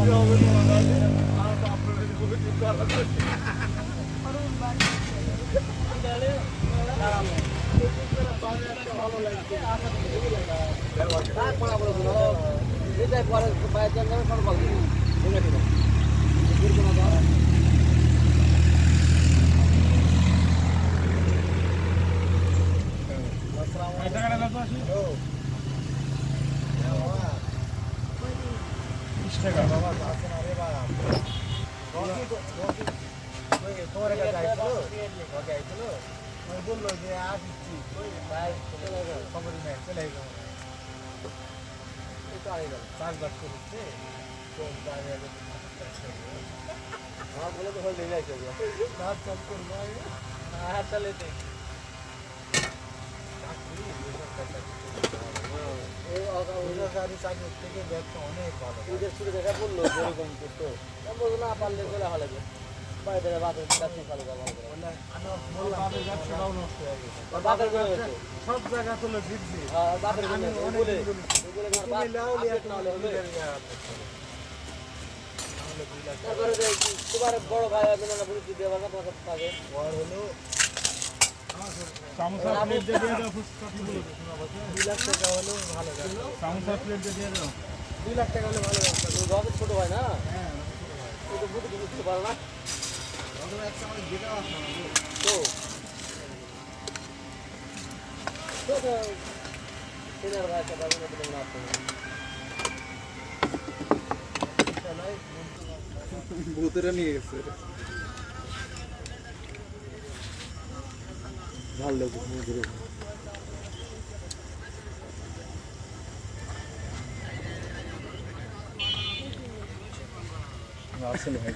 তোমার বলল যে আসছি চলে গেল চাষবাস করেছে তো আমার বলে তো হয়ে যাইছে চাষ চাষ করব হ্যাঁ চলে দেখ চাকরি থেকে ব্যবসা অনেক ভালো ঈদের ছুটি দেখা বলল যেরকম করতো আমি না পারলে চলে ভালো লাগবে বাড়ি থেকে বাপের ব্যবসা চালু করা ভালো হয়েছে সব জায়গা তো বলে। বলে না লাখ তারপরে তোমার বড় ভাই আছে না দেওয়ার কথা কথা থাকে বড় হলো সামোসা প্লেট দিয়ে দিয়ে দাও ফুচকা দুই লাখ টাকা হলো ভালো সামোসা প্লেট দিয়ে দিয়ে দাও। দুই লাখ টাকা হলে ভালো বাপের ছোট ভাই না? হ্যাঁ তুই তো বুঝতে বুঝতে পারো না। তো। তো সিনিয়র ভাই একটা বাবু না ভূতেরা নিয়ে গেছে। ভালো ধরে আসলে ভাই